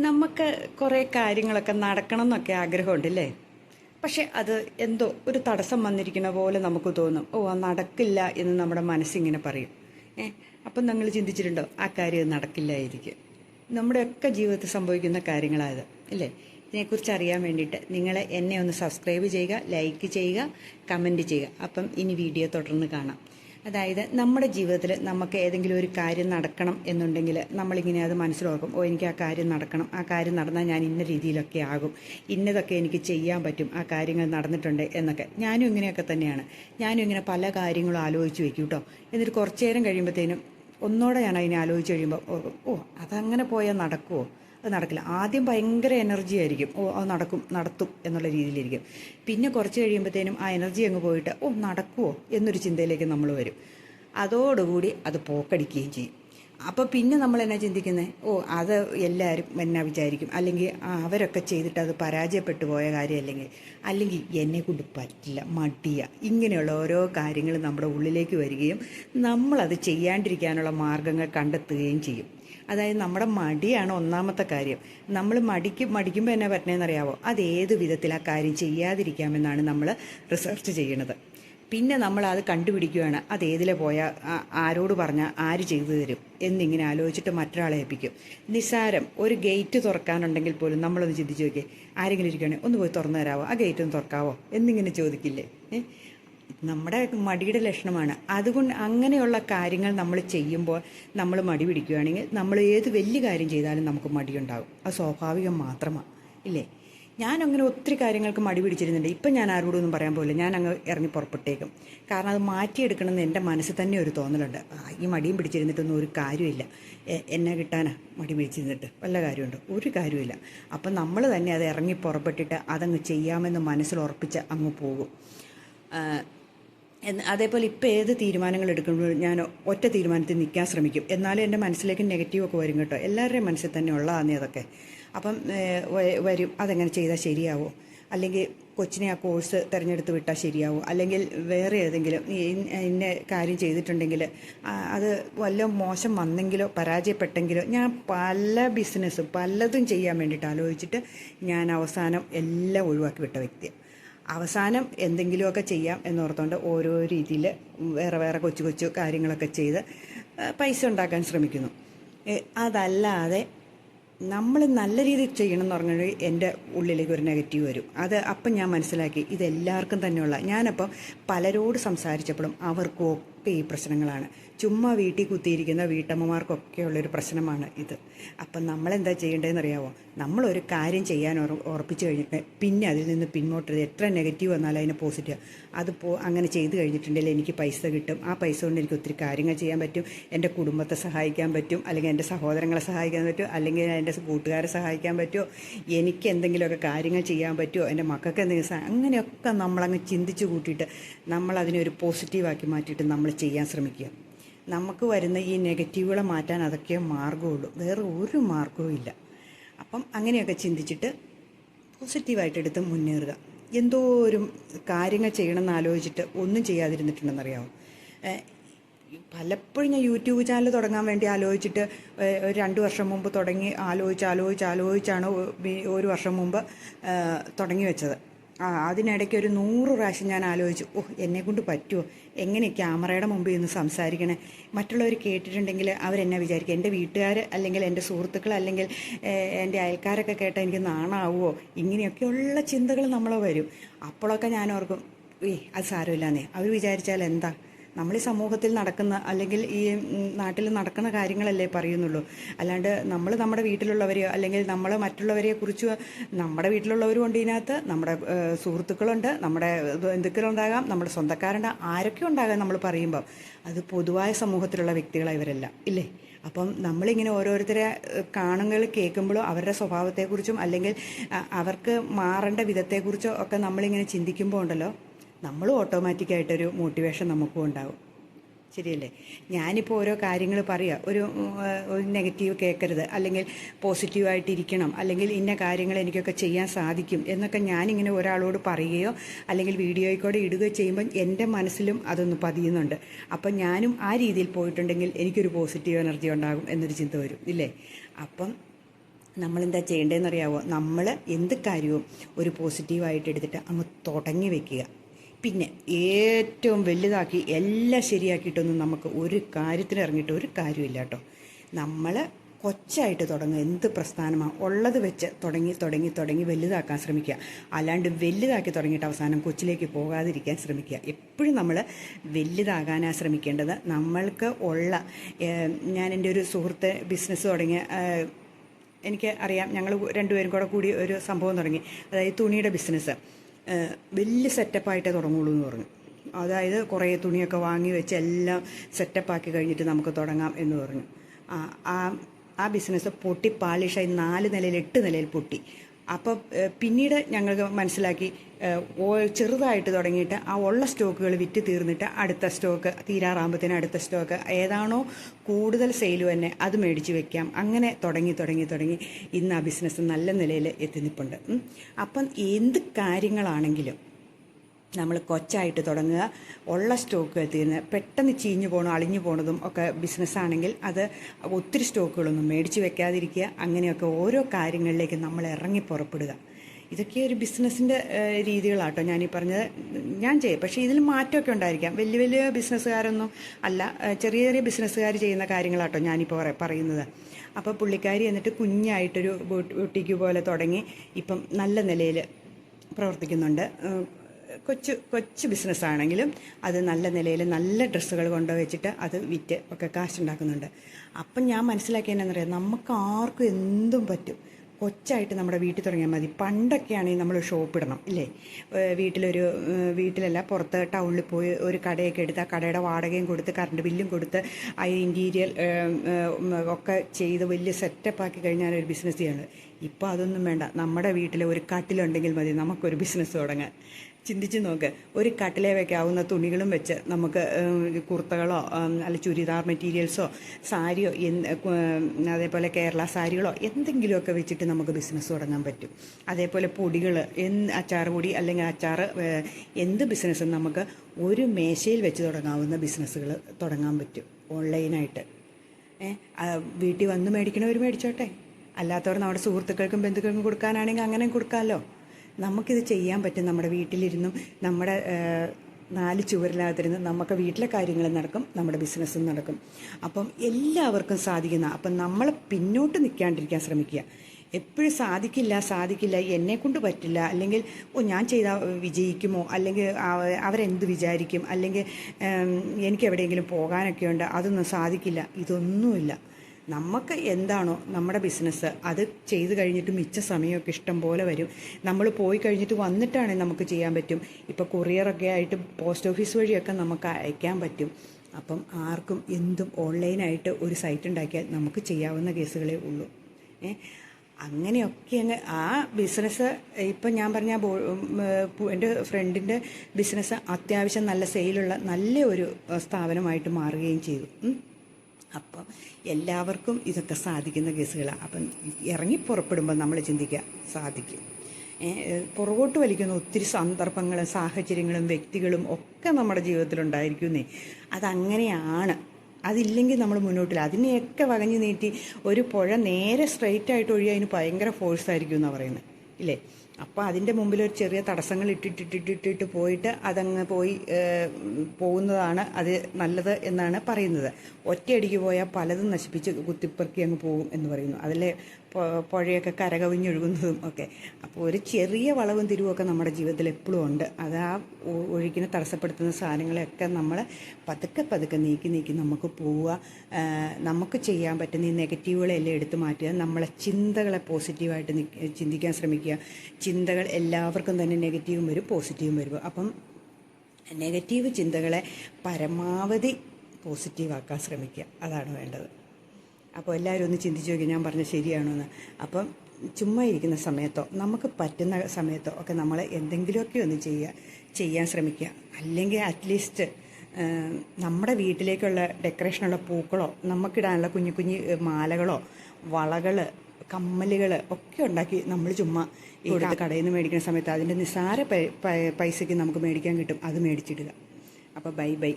നമുക്ക് കുറേ കാര്യങ്ങളൊക്കെ നടക്കണം എന്നൊക്കെ ആഗ്രഹമുണ്ടല്ലേ? പക്ഷെ അത് എന്തോ ഒരു തടസ്സം വന്നിരിക്കുന്ന പോലെ നമുക്ക് തോന്നും. ഓ അത് നടക്കില്ല എന്ന് നമ്മുടെ മനസ്സിങ്ങനെ പറയും. ഏ അപ്പം നിങ്ങൾ ചിന്തിച്ചിട്ടുണ്ടോ? ആ കാര്യം നടക്കില്ലായിരിക്കും. നമ്മുടെയൊക്കെ ജീവിതത്തിൽ സംഭവിക്കുന്ന കാര്യങ്ങളായത് അല്ലേ? ഇതിനെക്കുറിച്ച് അറിയാൻ വേണ്ടിയിട്ട് നിങ്ങൾ എന്നെ ഒന്ന് സബ്സ്ക്രൈബ് ചെയ്യുക ലൈക്ക് ചെയ്യുക കമന്റ് ചെയ്യുക. അപ്പം ഇനി വീഡിയോ തുടർന്ന് കാണാം. അതായത് നമ്മുടെ ജീവിതത്തിൽ നമുക്ക് ഏതെങ്കിലും ഒരു കാര്യം നടക്കണം എന്നുണ്ടെങ്കിൽ നമ്മളിങ്ങനെ അത് മനസ്സിലോർക്കും. ഓ എനിക്ക് ആ കാര്യം നടക്കണം. ആ കാര്യം നടന്നാൽ ഞാൻ ഇന്ന രീതിയിലൊക്കെ ആകും. ഇന്നതൊക്കെ എനിക്ക് ചെയ്യാൻ പറ്റും. ആ കാര്യങ്ങൾ നടന്നിട്ടുണ്ട് എന്നൊക്കെ. ഞാനും ഇങ്ങനെയൊക്കെ തന്നെയാണ്. ഞാനും ഇങ്ങനെ പല കാര്യങ്ങളും ആലോചിച്ച് വെക്കും കേട്ടോ. എന്നിട്ട് കുറച്ചു നേരം കഴിയുമ്പോഴത്തേനും ഒന്നോടെ ഞാൻ അതിനെ ആലോചിച്ച് കഴിയുമ്പോൾ ഓ അതങ്ങനെ പോയാൽ നടക്കുമോ നടക്കില്ല. ആദ്യം ഭയങ്കര എനർജി ആയിരിക്കും. ഓ അത് നടക്കും നടത്തും എന്നുള്ള രീതിയിലിരിക്കും. പിന്നെ കുറച്ച് കഴിയുമ്പോഴത്തേനും ആ എനർജി അങ്ങ് പോയിട്ട് ഓ നടക്കുമോ എന്നൊരു ചിന്തയിലേക്ക് നമ്മൾ വരും. അതോടുകൂടി അത് പോക്കടിക്കുകയും ചെയ്യും. അപ്പോൾ പിന്നെ നമ്മൾ എന്നാ ചിന്തിക്കുന്നത് ഓ അത് എല്ലാവരും എന്നാ വിചാരിക്കും? അല്ലെങ്കിൽ അവരൊക്കെ ചെയ്തിട്ട് അത് പരാജയപ്പെട്ടു പോയ കാര്യം അല്ലെങ്കിൽ അല്ലെങ്കിൽ എന്നെ കൊണ്ട് പറ്റില്ല മടിയ. ഇങ്ങനെയുള്ള ഓരോ കാര്യങ്ങൾ നമ്മുടെ ഉള്ളിലേക്ക് വരികയും നമ്മളത് ചെയ്യാണ്ടിരിക്കാനുള്ള മാർഗങ്ങൾ കണ്ടെത്തുകയും ചെയ്യും. അതായത് നമ്മുടെ മടിയാണ് ഒന്നാമത്തെ കാര്യം. നമ്മൾ മടിക്ക് മടിക്കുമ്പോൾ എന്നാ പറ്റണേന്ന് അറിയാവോ അത് ഏത് വിധത്തിൽ ആ കാര്യം ചെയ്യാതിരിക്കാമെന്നാണ് നമ്മൾ റിസർച്ച് ചെയ്യണത്. പിന്നെ നമ്മൾ അത് കണ്ടുപിടിക്കുകയാണ് അത് ഏതിലെ പോയാൽ ആരോട് പറഞ്ഞാൽ ആര് ചെയ്തു തരും എന്നിങ്ങനെ ആലോചിച്ചിട്ട് മറ്റൊരാളെ ഏൽപ്പിക്കും. നിസാരം ഒരു ഗേറ്റ് തുറക്കാനുണ്ടെങ്കിൽ പോലും നമ്മളൊന്ന് ചിന്തിച്ച് നോക്കിയേ ആരെങ്കിലും ഇരിക്കുകയാണെങ്കിൽ ഒന്ന് പോയി തുറന്നു തരാവോ? ആ ഗേറ്റ് ഒന്ന് തുറക്കാവോ? എന്നിങ്ങനെ ചോദിക്കില്ലേ? നമ്മുടെ മടിയുടെ ലക്ഷണമാണ്. അതുകൊണ്ട് അങ്ങനെയുള്ള കാര്യങ്ങൾ നമ്മൾ ചെയ്യുമ്പോൾ നമ്മൾ മടി പിടിക്കുകയാണെങ്കിൽ നമ്മൾ ഏത് വലിയ കാര്യം ചെയ്താലും നമുക്ക് മടിയുണ്ടാകും. അത് സ്വാഭാവികം മാത്രമാണ് ഇല്ലേ? ഞാൻ അങ്ങനെ ഒത്തിരി കാര്യങ്ങൾക്ക് മടി പിടിച്ചിരുന്നുണ്ട്. ഇപ്പം ഞാൻ ആരോടും ഒന്നും പറയാൻ പോകില്ല ഞാൻ അങ്ങ് ഇറങ്ങി പുറപ്പെട്ടേക്കും. കാരണം അത് മാറ്റിയെടുക്കണമെന്ന് എന്റെ മനസ്സിൽ തന്നെ ഒരു തോന്നലുണ്ട്. ഈ മടിയും പിടിച്ചിരുന്നിട്ടൊന്നും ഒരു കാര്യമില്ല. എന്നെ കിട്ടാനാ മടി പിടിച്ചിരുന്നിട്ട്. വല്ല കാര്യമുണ്ട്? ഒരു കാര്യമില്ല. അപ്പം നമ്മൾ തന്നെ അത് ഇറങ്ങി പുറപ്പെട്ടിട്ട് അതങ്ങ് ചെയ്യാമെന്ന് മനസ്സിൽ ഉറപ്പിച്ച് അങ്ങ് പോകും. അതേപോലെ ഇപ്പോൾ ഏത് തീരുമാനങ്ങൾ എടുക്കുമ്പോഴും ഞാൻ ഒറ്റ തീരുമാനത്തിൽ നിൽക്കാൻ ശ്രമിക്കും. എന്നാലും എന്റെ മനസ്സിലേക്ക് നെഗറ്റീവ് ഒക്കെ വരും കേട്ടോ. എല്ലാവരുടെയും മനസ്സിൽ തന്നെ ഉള്ളതാണ് അതൊക്കെ. അപ്പം വരും. അതെങ്ങനെ ചെയ്താൽ ശരിയാവോ? അല്ലെങ്കിൽ കൊച്ചിനെ ആ കോഴ്സ് തിരഞ്ഞെടുത്ത് വിട്ടാൽ ശരിയാവും? അല്ലെങ്കിൽ വേറെ ഏതെങ്കിലും ഇന്ന കാര്യം ചെയ്തിട്ടുണ്ടെങ്കിൽ അത് വല്ല മോശം വന്നെങ്കിലോ പരാജയപ്പെട്ടെങ്കിലോ ഞാൻ പല ബിസിനസ്സും പലതും ചെയ്യാൻ വേണ്ടിയിട്ട് ആലോചിച്ചിട്ട് ഞാൻ അവസാനം എല്ലാം ഒഴിവാക്കി വിട്ട വ്യക്തിയാണ്. അവസാനം എന്തെങ്കിലുമൊക്കെ ചെയ്യാം എന്നോർത്തുകൊണ്ട് ഓരോ രീതിയിൽ വേറെ വേറെ കൊച്ചു കൊച്ചു കാര്യങ്ങളൊക്കെ ചെയ്ത് പൈസ ഉണ്ടാക്കാൻ ശ്രമിക്കുന്നു. അതല്ലാതെ നമ്മൾ നല്ല രീതിയിൽ ചെയ്യണം എന്ന് പറഞ്ഞാൽ എന്റെ ഉള്ളിലേക്ക് ഒരു നെഗറ്റീവ് വരും. അത് അപ്പം ഞാൻ മനസ്സിലാക്കി ഇതെല്ലാവർക്കും തന്നെയുള്ള ഞാനപ്പം പലരോട് സംസാരിച്ചപ്പോഴും അവർക്കും ഒക്കെ ഈ പ്രശ്നങ്ങളാണ്. ചുമ്മാ വീട്ടിൽ കുത്തിയിരിക്കുന്ന വീട്ടമ്മമാർക്കൊക്കെ ഉള്ളൊരു പ്രശ്നമാണ് ഇത്. അപ്പം നമ്മളെന്താ ചെയ്യേണ്ടതെന്ന് അറിയാമോ നമ്മളൊരു കാര്യം ചെയ്യാൻ ഉറ- ഉറപ്പിച്ചു കഴിഞ്ഞിട്ട് പിന്നെ അതിൽ നിന്ന് പിന്നോട്ട് എത്ര നെഗറ്റീവ് വന്നാലും അതിന് പോസിറ്റീവ്. അത് പോ അങ്ങനെ ചെയ്ത് കഴിഞ്ഞിട്ടുണ്ടെങ്കിൽ എനിക്ക് പൈസ കിട്ടും. ആ പൈസ കൊണ്ട് എനിക്ക് ഒത്തിരി കാര്യങ്ങൾ ചെയ്യാൻ പറ്റും. എന്റെ കുടുംബത്തെ സഹായിക്കാൻ പറ്റും. അല്ലെങ്കിൽ എന്റെ സഹോദരങ്ങളെ സഹായിക്കാൻ പറ്റും. അല്ലെങ്കിൽ എന്റെ കൂട്ടുകാരെ സഹായിക്കാൻ പറ്റുമോ? എനിക്ക് എന്തെങ്കിലുമൊക്കെ കാര്യങ്ങൾ ചെയ്യാൻ പറ്റുമോ? എന്റെ മക്കൾക്ക് എന്തെങ്കിലും അങ്ങനെയൊക്കെ നമ്മളങ്ങ് ചിന്തിച്ച് കൂട്ടിയിട്ട് നമ്മളതിനെ ഒരു പോസിറ്റീവാക്കി മാറ്റിയിട്ട് നമ്മൾ ചെയ്യാൻ ശ്രമിക്കുക. നമുക്ക് വരുന്ന ഈ നെഗറ്റീവുകളെ മാറ്റാൻ അതൊക്കെ മാർഗമുള്ളൂ വേറെ ഒരു മാർഗവും ഇല്ല. അപ്പം അങ്ങനെയൊക്കെ ചിന്തിച്ചിട്ട് പോസിറ്റീവായിട്ട് എടുത്ത് മുന്നേറുക. ഒരു കാര്യങ്ങൾ ചെയ്യണമെന്ന് ആലോചിച്ചിട്ട് ഒന്നും ചെയ്യാതിരുന്നിട്ടുണ്ടെന്നറിയാമോ പലപ്പോഴും ഞാൻ യൂട്യൂബ് ചാനൽ തുടങ്ങാൻ വേണ്ടി ആലോചിച്ചിട്ട് ഒരു രണ്ട് വർഷം മുമ്പ് തുടങ്ങി ആലോചിച്ച് ആലോചിച്ച് ആലോചിച്ചാണ് ഒരു വർഷം മുമ്പ് തുടങ്ങി വെച്ചത്. ആ അതിനിടയ്ക്ക് ഒരു നൂറ് പ്രാവശ്യം ഞാൻ ആലോചിച്ചു ഓ എന്നെ കൊണ്ട് പറ്റുമോ എങ്ങനെ ക്യാമറയുടെ മുമ്പിൽ നിന്ന് സംസാരിക്കണേ? മറ്റുള്ളവർ കേട്ടിട്ടുണ്ടെങ്കിൽ അവരെന്നെ വിചാരിക്കും എന്റെ വീട്ടുകാർ അല്ലെങ്കിൽ എന്റെ സുഹൃത്തുക്കൾ അല്ലെങ്കിൽ എന്റെ അയൽക്കാരൊക്കെ കേട്ടാൽ എനിക്ക് നാണാവുമോ ഇങ്ങനെയൊക്കെയുള്ള ചിന്തകൾ നമ്മളെ വരും. അപ്പോഴൊക്കെ ഞാൻ ഓർക്കും ഏയ് അത് സാരമില്ലാന്നേ. അവർ വിചാരിച്ചാൽ എന്താ? നമ്മൾ ഈ സമൂഹത്തിൽ നടക്കുന്ന അല്ലെങ്കിൽ ഈ നാട്ടിൽ നടക്കുന്ന കാര്യങ്ങളല്ലേ പറയുന്നുള്ളൂ. അല്ലാണ്ട് നമ്മൾ നമ്മുടെ വീട്ടിലുള്ളവരെയോ അല്ലെങ്കിൽ നമ്മൾ മറ്റുള്ളവരെ കുറിച്ച് നമ്മുടെ വീട്ടിലുള്ളവരും ഉണ്ട് ഇതിനകത്ത് നമ്മുടെ സുഹൃത്തുക്കളുണ്ട് നമ്മുടെ ബന്ധുക്കളുണ്ടാകാം നമ്മുടെ സ്വന്തക്കാരുണ്ട് ആരൊക്കെ ഉണ്ടാകാം നമ്മൾ പറയുമ്പം അത് പൊതുവായ സമൂഹത്തിലുള്ള വ്യക്തികളാണ് ഇവരെല്ലാം. ഇല്ലേ? അപ്പം നമ്മളിങ്ങനെ ഓരോരുത്തരെ കാണുകൾ കേൾക്കുമ്പോഴും അവരുടെ സ്വഭാവത്തെക്കുറിച്ചും അല്ലെങ്കിൽ അവർക്ക് മാറേണ്ട വിധത്തെക്കുറിച്ചോ ഒക്കെ നമ്മളിങ്ങനെ ചിന്തിക്കുമ്പോൾ ഉണ്ടല്ലോ നമ്മളും ഓട്ടോമാറ്റിക്കായിട്ടൊരു മോട്ടിവേഷൻ നമുക്കും ഉണ്ടാവും. ശരിയല്ലേ? ഞാനിപ്പോൾ ഓരോ കാര്യങ്ങൾ പറയുക ഒരു നെഗറ്റീവ് കേൾക്കരുത്. അല്ലെങ്കിൽ പോസിറ്റീവായിട്ടിരിക്കണം. അല്ലെങ്കിൽ ഇന്ന കാര്യങ്ങൾ എനിക്കൊക്കെ ചെയ്യാൻ സാധിക്കും എന്നൊക്കെ ഞാനിങ്ങനെ ഒരാളോട് പറയുകയോ അല്ലെങ്കിൽ വീഡിയോയിൽ കൂടെ ഇടുകയോ ചെയ്യുമ്പോൾ എന്റെ മനസ്സിലും അതൊന്ന് പതിയുന്നുണ്ട്. അപ്പം ഞാനും ആ രീതിയിൽ പോയിട്ടുണ്ടെങ്കിൽ എനിക്കൊരു പോസിറ്റീവ് എനർജി ഉണ്ടാകും എന്നൊരു ചിന്ത വരും. ഇല്ലേ? അപ്പം നമ്മളെന്താ ചെയ്യേണ്ടതെന്ന് അറിയാവോ നമ്മൾ എന്ത് കാര്യവും ഒരു പോസിറ്റീവായിട്ട് എടുത്തിട്ട് അങ്ങ് തുടങ്ങി വെക്കുക. പിന്നെ ഏറ്റവും വലുതാക്കി എല്ലാം ശരിയാക്കിയിട്ടൊന്നും നമുക്ക് ഒരു കാര്യത്തിന് ഇറങ്ങിയിട്ട് ഒരു കാര്യമില്ല കേട്ടോ. നമ്മൾ കൊച്ചായിട്ട് തുടങ്ങുക എന്ത് പ്രസ്ഥാനമാണ് ഉള്ളത് വെച്ച് തുടങ്ങി തുടങ്ങി തുടങ്ങി വലുതാക്കാൻ ശ്രമിക്കുക. അല്ലാണ്ട് വലുതാക്കി തുടങ്ങിയിട്ട് അവസാനം കൊച്ചിലേക്ക് പോകാതിരിക്കാൻ ശ്രമിക്കുക. എപ്പോഴും നമ്മൾ വലുതാകാനാണ് ശ്രമിക്കേണ്ടത്. നമ്മൾക്ക് ഉള്ള ഞാൻ എന്റെ ഒരു സുഹൃത്ത് ബിസിനസ് തുടങ്ങിയ എനിക്ക് അറിയാം ഞങ്ങൾ രണ്ടുപേരും കൂടെ കൂടി ഒരു സംഭവം തുടങ്ങി. അതായത് തുണിയുടെ ബിസിനസ് വലിയ സെറ്റപ്പായിട്ടേ തുടങ്ങുള്ളൂ എന്ന് പറഞ്ഞു. അതായത് കുറേ തുണിയൊക്കെ വാങ്ങി വെച്ച് എല്ലാം സെറ്റപ്പാക്കി കഴിഞ്ഞിട്ട് നമുക്ക് തുടങ്ങാം എന്ന് പറഞ്ഞു. ആ ആ- ബിസിനസ് പൊട്ടി പാളിഷായി നാല് നിലയിൽ എട്ട് നിലയിൽ പൊട്ടി. അപ്പോൾ പിന്നീട് ഞങ്ങൾക്ക് മനസ്സിലാക്കി ചെറുതായിട്ട് തുടങ്ങിയിട്ട് ആ ഉള്ള സ്റ്റോക്കുകൾ വിറ്റ് തീർന്നിട്ട് അടുത്ത സ്റ്റോക്ക് തീരാറാകുമ്പോഴത്തേന് അടുത്ത സ്റ്റോക്ക് ഏതാണോ കൂടുതൽ സെയിൽ തന്നെ അത് മേടിച്ച് വെക്കാം. അങ്ങനെ തുടങ്ങി തുടങ്ങി തുടങ്ങി ഇന്ന് ആ ബിസിനസ് നല്ല നിലയിൽ എത്തി നിൽപ്പുണ്ട്. അപ്പം എന്ത് കാര്യങ്ങളാണെങ്കിലും നമ്മൾ കൊച്ചായിട്ട് തുടങ്ങുക ഉള്ള സ്റ്റോക്ക് തീർന്ന് പെട്ടെന്ന് ചീഞ്ഞു പോകണം അളിഞ്ഞു പോണതും ഒക്കെ ബിസിനസ്സാണെങ്കിൽ അത് ഒത്തിരി സ്റ്റോക്കുകളൊന്നും മേടിച്ച് വെക്കാതിരിക്കുക. അങ്ങനെയൊക്കെ ഓരോ കാര്യങ്ങളിലേക്ക് നമ്മൾ ഇറങ്ങി പുറപ്പെടുക. ഇതൊക്കെ ഒരു ബിസിനസ്സിന്റെ രീതികളാട്ടോ ഞാനീ പറഞ്ഞത്. ഞാൻ ചെയ്യും. പക്ഷേ ഇതിൽ മാറ്റമൊക്കെ ഉണ്ടായിരിക്കാം. വലിയ വലിയ ബിസിനസ്സുകാരൊന്നും അല്ല. ചെറിയ ചെറിയ ബിസിനസ്സുകാർ ചെയ്യുന്ന കാര്യങ്ങളാട്ടോ ഞാനിപ്പോൾ പറ- പറയുന്നത്. അപ്പോൾ പുള്ളിക്കാരി എന്നിട്ട് കുഞ്ഞായിട്ടൊരു ബുട്ടിക്ക് പോലെ തുടങ്ങി ഇപ്പം നല്ല നിലയിൽ പ്രവർത്തിക്കുന്നുണ്ട്. കൊച്ചു കൊച്ചു ബിസിനസ്സാണെങ്കിലും അത് നല്ല നിലയിൽ നല്ല ഡ്രസ്സുകൾ കൊണ്ടുവച്ചിട്ട് അത് വിറ്റ് ഒക്കെ കാശുണ്ടാക്കുന്നുണ്ട്. അപ്പം ഞാൻ മനസ്സിലാക്കിയത് പറയാം നമുക്ക് ആർക്കും എന്തും പറ്റും. കൊച്ചായിട്ട് നമ്മുടെ വീട്ടിൽ തുടങ്ങിയാൽ മതി. പണ്ടൊക്കെയാണെങ്കിൽ നമ്മൾ ഷോപ്പ് ഇടണം ഇല്ലേ? വീട്ടിലൊരു വീട്ടിലല്ല പുറത്ത് ടൗണിൽ പോയി ഒരു കടയൊക്കെ എടുത്ത് ആ കടയുടെ വാടകയും കൊടുത്ത് കറണ്ട് ബില്ലും കൊടുത്ത് ആ ഇന്റീരിയൽ ഒക്കെ ചെയ്ത് വലിയ സെറ്റപ്പ് ആക്കി കഴിഞ്ഞാൽ ഒരു ബിസിനസ് ചെയ്യണത് ഇപ്പോൾ അതൊന്നും വേണ്ട. നമ്മുടെ വീട്ടിൽ ഒരു കട്ടിലുണ്ടെങ്കിൽ മതി നമുക്കൊരു ബിസിനസ് തുടങ്ങാൻ. ചിന്തിച്ച് നോക്ക്. ഒരു കട്ടിലേ വയ്ക്കാവുന്ന തുണികളും വെച്ച് നമുക്ക് കുർത്തകളോ അല്ല ചുരിദാർ മെറ്റീരിയൽസോ സാരിയോ അതേപോലെ കേരള സാരികളോ എന്തെങ്കിലുമൊക്കെ വെച്ചിട്ട് നമുക്ക് ബിസിനസ് തുടങ്ങാൻ പറ്റും. അതേപോലെ പൊടികൾ അച്ചാർ പൊടി അല്ലെങ്കിൽ അച്ചാർ എന്ത് ബിസിനസ്സും നമുക്ക് ഒരു മേശയിൽ വെച്ച് തുടങ്ങാവുന്ന ബിസിനസ്സുകൾ തുടങ്ങാൻ പറ്റും ഓൺലൈനായിട്ട്. വീട്ടിൽ വന്ന് മേടിക്കണവർ മേടിച്ചോട്ടെ. അല്ലാത്തവർ നമ്മുടെ സുഹൃത്തുക്കൾക്കും ബന്ധുക്കൾക്കും കൊടുക്കാനാണെങ്കിൽ അങ്ങനെ കൊടുക്കാമല്ലോ. നമുക്കിത് ചെയ്യാൻ പറ്റും. നമ്മുടെ വീട്ടിലിരുന്നും നമ്മുടെ നാല് ചുവരിനകത്തിരുന്ന് നമുക്ക് വീട്ടിലെ കാര്യങ്ങൾ നടക്കും നമ്മുടെ ബിസിനസ്സും നടക്കും. അപ്പം എല്ലാവർക്കും സാധിക്കുന്ന അപ്പം നമ്മൾ പിന്നോട്ട് നിൽക്കാണ്ടിരിക്കാൻ ശ്രമിക്കുക. എപ്പോഴും സാധിക്കില്ല സാധിക്കില്ല എന്നെ കൊണ്ട് പറ്റില്ല അല്ലെങ്കിൽ ഓ ഞാൻ ചെയ്താൽ വിജയിക്കുമോ? അല്ലെങ്കിൽ അവ- അവരെന്ത് വിചാരിക്കും? അല്ലെങ്കിൽ എനിക്ക് എവിടെയെങ്കിലും പോകാനൊക്കെ ഉണ്ട് അതൊന്നും സാധിക്കില്ല. ഇതൊന്നുമില്ല. നമുക്ക് എന്താണോ നമ്മുടെ ബിസിനസ് അത് ചെയ്ത് കഴിഞ്ഞിട്ട് മിച്ച സമയമൊക്കെ ഇഷ്ടം പോലെ വരും. നമ്മൾ പോയി കഴിഞ്ഞിട്ട് വന്നിട്ടാണെങ്കിൽ നമുക്ക് ചെയ്യാൻ പറ്റും. ഇപ്പോൾ കൊറിയറൊക്കെ ആയിട്ട് പോസ്റ്റ് ഓഫീസ് വഴിയൊക്കെ നമുക്ക് അയക്കാൻ പറ്റും. അപ്പം ആർക്കും എന്തും ഓൺലൈനായിട്ട് ഒരു സൈറ്റ് ഉണ്ടാക്കിയാൽ നമുക്ക് ചെയ്യാവുന്ന കേസുകളേ ഉള്ളൂ. ഏ? അങ്ങനെയൊക്കെ അങ്ങ് ആ ബിസിനസ് ഇപ്പം ഞാൻ പറഞ്ഞ എന്റെ ഫ്രണ്ടിന്റെ ബിസിനസ് അത്യാവശ്യം നല്ല സെയിലുള്ള നല്ല ഒരു സ്ഥാപനമായിട്ട് മാറുകയും ചെയ്തു. അപ്പം എല്ലാവർക്കും ഇതൊക്കെ സാധിക്കുന്ന കേസുകളാണ് അപ്പം ഇറങ്ങി പുറപ്പെടുമ്പോൾ നമ്മൾ ചിന്തിക്കുക സാധിക്കും. പുറകോട്ട് വലിക്കുന്ന ഒത്തിരി സന്ദർഭങ്ങളും സാഹചര്യങ്ങളും വ്യക്തികളും ഒക്കെ നമ്മുടെ ജീവിതത്തിലുണ്ടായിരിക്കുന്നേ അതങ്ങനെയാണ്. അതില്ലെങ്കിൽ നമ്മൾ മുന്നോട്ടില്ല. അതിനെയൊക്കെ വകഞ്ഞു നീട്ടി ഒരു പുഴ നേരെ സ്ട്രെയിറ്റ് ആയിട്ട് ഒഴിയാൻ അതിന് ഭയങ്കര ഫോഴ്സ് ആയിരിക്കും എന്നാണ് പറയുന്നത്. ഇല്ലേ? അപ്പോൾ അതിന്റെ മുമ്പിൽ ഒരു ചെറിയ തടസ്സങ്ങൾ ഇട്ടിട്ടിട്ടിട്ടിട്ട് പോയിട്ട് അതങ്ങ് പോയി പോകുന്നതാണ് അത് നല്ലത് എന്നാണ് പറയുന്നത്. ഒറ്റയടിക്ക് പോയാൽ പലതും നശിപ്പിച്ച് കുത്തിപ്പെറുക്കി അങ്ങ് പോകും എന്ന് പറയുന്നു. അതിലെ പുഴയൊക്കെ കരകവിഞ്ഞൊഴുകുന്നതും ഒക്കെ. അപ്പോൾ ഒരു ചെറിയ വളവും തിരിവുമൊക്കെ നമ്മുടെ ജീവിതത്തിൽ എപ്പോഴും ഉണ്ട്. അത് ആ ഒഴുക്കിനെ തടസ്സപ്പെടുത്തുന്ന സാധനങ്ങളെയൊക്കെ നമ്മൾ പതുക്കെ പതുക്കെ നീക്കി നീക്കി നമുക്ക് പോവുക. നമുക്ക് ചെയ്യാൻ പറ്റുന്ന ഈ നെഗറ്റീവുകളെല്ലാം എടുത്തു മാറ്റുക. നമ്മളെ ചിന്തകളെ പോസിറ്റീവായിട്ട് ചിന്തിക്കാൻ ശ്രമിക്കുക. ചിന്തകൾ എല്ലാവർക്കും തന്നെ നെഗറ്റീവും വരും പോസിറ്റീവും വരും. അപ്പം നെഗറ്റീവ് ചിന്തകളെ പരമാവധി പോസിറ്റീവാക്കാൻ ശ്രമിക്കുക. അതാണ് വേണ്ടത്. അപ്പോൾ എല്ലാവരും ഒന്ന് ചിന്തിച്ച് നോക്കി ഞാൻ പറഞ്ഞ ശരിയാണോ എന്ന്. അപ്പം ചുമ്മാ ഇരിക്കുന്ന സമയത്തോ നമുക്ക് പറ്റുന്ന സമയത്തോ ഒക്കെ നമ്മൾ എന്തെങ്കിലുമൊക്കെ ഒന്ന് ചെയ്യുക ചെയ്യാൻ ശ്രമിക്കുക. അല്ലെങ്കിൽ അറ്റ്ലീസ്റ്റ് നമ്മുടെ വീട്ടിലേക്കുള്ള ഡെക്കറേഷനുള്ള പൂക്കളോ നമുക്കിടാനുള്ള കുഞ്ഞു കുഞ്ഞു മാലകളോ വളകൾ കമ്മലുകൾ ഒക്കെ ഉണ്ടാക്കി നമ്മൾ ചുമ്മാ ഈ കടയിൽ നിന്ന് മേടിക്കുന്ന സമയത്ത് അതിന്റെ നിസ്സാര പൈസയ്ക്ക് നമുക്ക് മേടിക്കാൻ കിട്ടും. അത് മേടിച്ചിടുക. അപ്പോൾ ബൈ ബൈ.